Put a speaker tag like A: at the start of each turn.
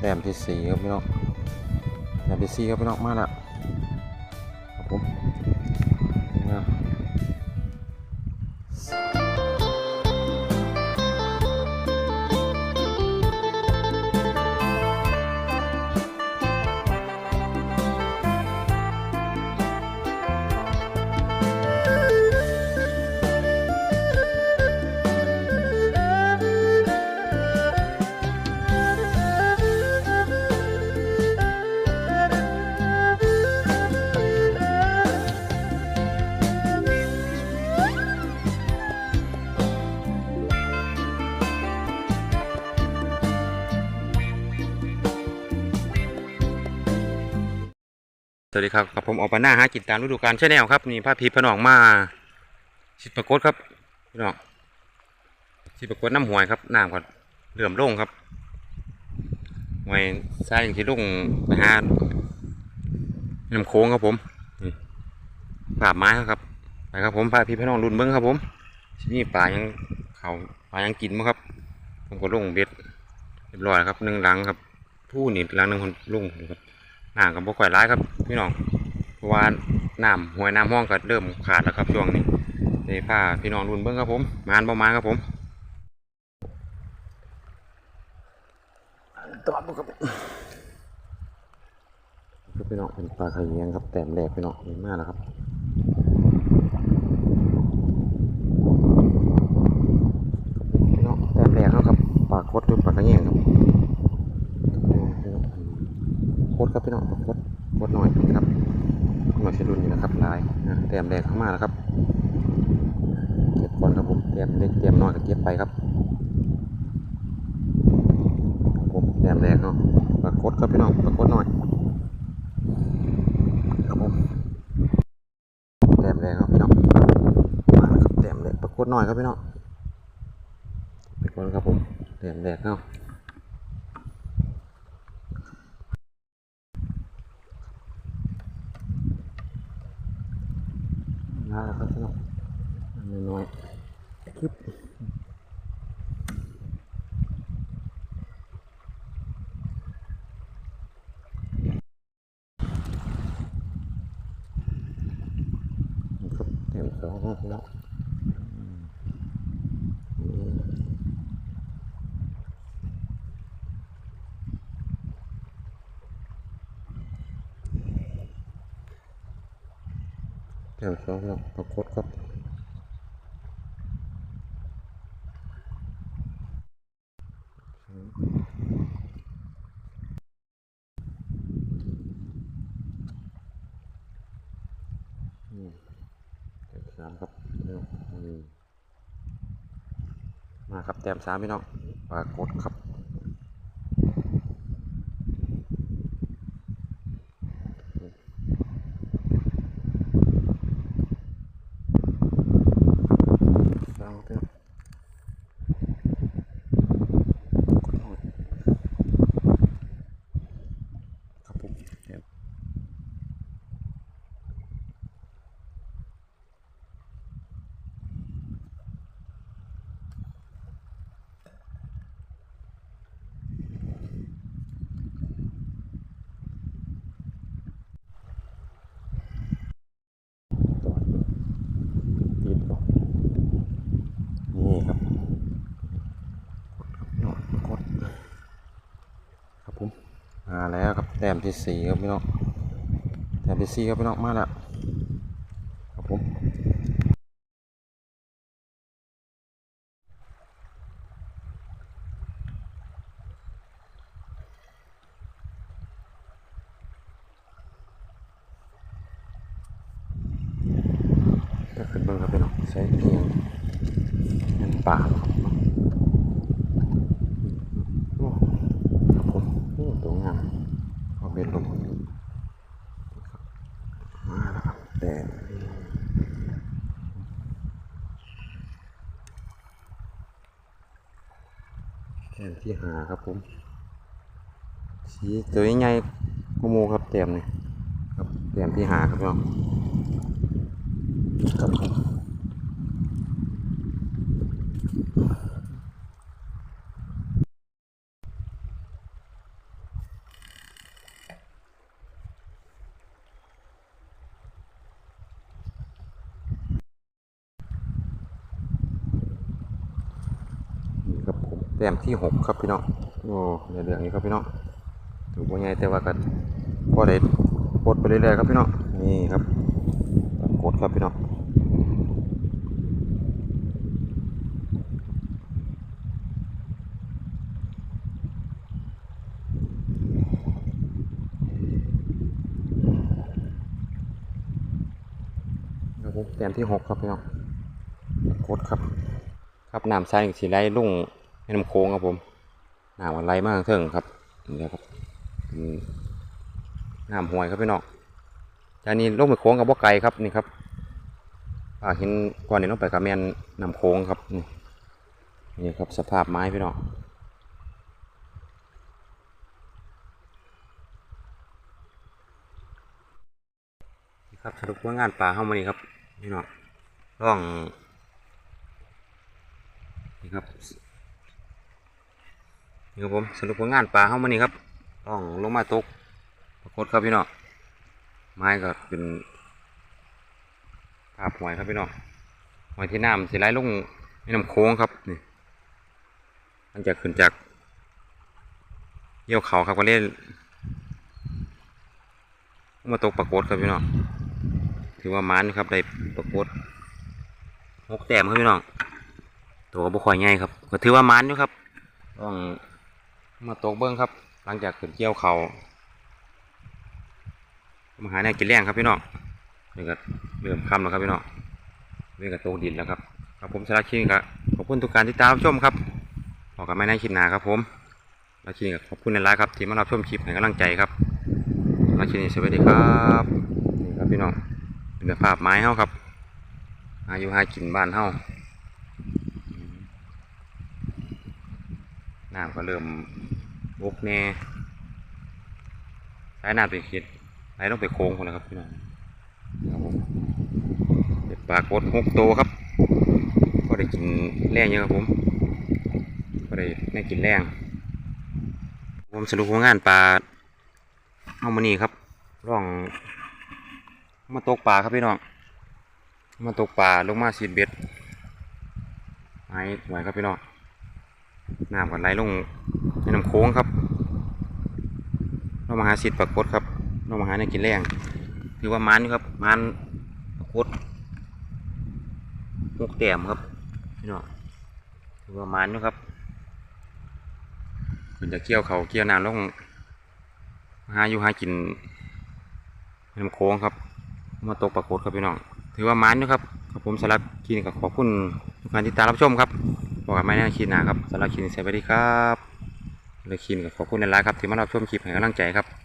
A: แต้มที่สี่ครับพี่น้องแต้มที่สี่ครับพี่น้องมาแล้ว สวัสดีครับกับผมออกปาหน้าหากินตามฤดูกาลใช่แนวครับนี่พาพีพะนองมาชิดประกดครับพี่น้องชิดประกดน้ำหวยครับน้ำก็เลื่อมลงครับหวยทรายอย่างที่ลงไปหาน้ำโค้งครับผมนี่ปราไม้ครับไปครับผมพาพี่พะนองรุ่นเบิ้งครับผมนี่ป่ายังเขาป่ายังกินมั้งครับ ผมก็ลงเบ็ดเรียบร้อยครับหนึ่งหลังครับผู้หนีหลังหนึ่งคนลงครับ น้ำกับบ่ค่อยร้ายครับพี่น้องเพราะว่าน้ำห้วยน้ำห้องก็เริ่มขาดแล้วครับช่วงนี้เดี๋ยวพาพี่น้องรุ่นเบิ้งครับผมมานบ่มานครับผมตอดบ่ครับครับพี่น้องเป็นปลาไข่เยียงครับ แต้มแรกพี่น้องเห็นมากแล้วครับพี่น้องแต้มแรกเขาครับปลาคดหรือปลาไข่เยียงครับ โคตรครับพี่น้องโคตรโคตรหน่อยนะครับหน่อยชลุนอยู่นะครับลายนะเตรียมแดงเข้ามาแล้วครับเก็บก่อนครับผมเตรียมเล็กเตรียมน้อยก็เก็บไปครับครับผมเตรียมแดงเนาะปลากดครับพี่น้องปลากดหน่อยครับผมเตรียมแดงครับพี่น้องมาแล้วครับเตรียมแดงปลากดหน่อยครับพี่น้องไปก่อนครับผมเตรียมแดงเนาะ น้าครับน้องน้อยๆคลิปครับเต็มสองแล้ว เต็มสองแล้วปรากฏครับอืมแต้มสามครับพี่น้องอืมมาครับแต้มสามพี่น้องปรากฏครับสามครับพี่น้องกดหน่อยครับผมแต้ม ติดบ่นี่ครับกดกดครับผมมา แต้มที่สี่ครับพี่น้องแต้มที่สี่ครับพี่น้องมาแล้วครับผมก็ขึ้นเบิ่งครับพี่น้องใช้เพียงเงินป่าครับโอ้ครับผมโอ้ตัวงาม เอาเบ็ดลงครับมาแล้วครับแต่แต้มที่หาครับผมสีตัวใหญ่กูโมครับแต้มนี่ครับแต้มที่หาครับน้องครับผม แต้มที่หกครับพี่น้องโอ้เดี๋ยวเรื่องนี้ครับพี่น้องถูกว่าไงแต่ว่าก็พอได้กดไปเรื่อยๆครับพี่น้องนี่ครับกดครับพี่น้องครับผมแต้มที่หกครับพี่น้องกดครับ ครับน้ำใสสีไหลลุ่ง ม่น้ำโค้งครับผมน้ำมันไหลมากเทิงครับนี่ครับน้ำห้วยครับพี่น้องจากนี้ลงไปโค้งกับบ่ไกลครับนี่ครับอ่าเห็นก่อนนี้ลงไปกับแมนน้ำโค้งครับนี่นี่ครับสภาพไม้พี่น้องนี่ครับสรุปว่างานป่าเข้ามานี่ครับพี่น้องร่องนี่ครับ นี่ครับผมสรุปผลงานปลาเข้ามานี่ครับต้องลงมาตกปรากฏครับพี่น้องไม้ก็เป็นภาพหวยครับพี่น้องหวยที่น้ำสีไหลลงแม่น้ำโค้งครับนี่หลังจากขึ้นจากเยี่ยวเขาครับก็เล่นลงมาตกปรากฏครับพี่น้องถือว่ามันครับได้ปรากฏหกแต้มครับพี่น้องตัวก็บ่ค่อยใหญ่ครับก็ถือว่ามันอยู่ครับต้อง มาตกเบิ้งครับ หลังจากขึ้นเกี่ยวเขามาหาแนวกินแรงครับพี่น้องนี่ก็เริ่มค่ำแล้วครับพี่น้องนี่ก็ตกดินแล้วครับครับผมสาระคินครับขอบคุณทุกการติดตามชมครับขอกันไม่ในคลิปหนาครับผมแล้วคินก็ขอบคุณในไลน์ครับที่มารับชมคลิปให้กำลังใจครับแล้วคินสวัสดีครับนี่ครับพี่น้องเป็นภาพไม้เฮาครับอายุหากินบ้านเฮา น้ำก็เริ่มบกแน่สายน้ำไปคิดไหลลงไปโค้งคนนะครับพี่น้องครับผมเด็ดปลากดหกโตครับ ก็ได้กินแรงเยอะครับผม ก็ได้แม่กินแรงผมสรุปงานปลาเอามานี่ครับร่อง มาตกปลาครับพี่น้อง มาตกปลาลงมาซีดเบ็ดไม้ไหวครับพี่น้อง น้ำกันไหลลงในน้ำโค้งครับเรามาหาสิทธิ์ปรากฏครับเรามาหาในกินแรงถือว่ามันอยู่ครับมันปรากฏหกแต้มครับพี่น้องถือว่ามันอยู่ครับคุณจะเกี่ยวเขาเกี่ยวน้ำลงหาอยู่หากินในน้ำโค้งครับ มาตกปรากฏครับพี่น้อง ถือว่ามันอยู่ครับครับผมสำหรับคลินิกขอบคุณทุกการติดตามรับชมครับ อกกับไม่แน่คินนะครับสำหรับคินิกสวัสดีครับเลยคินกับขอบคุณในไลน์ครับที่มารับชมคลิปให้กำลังใจครับ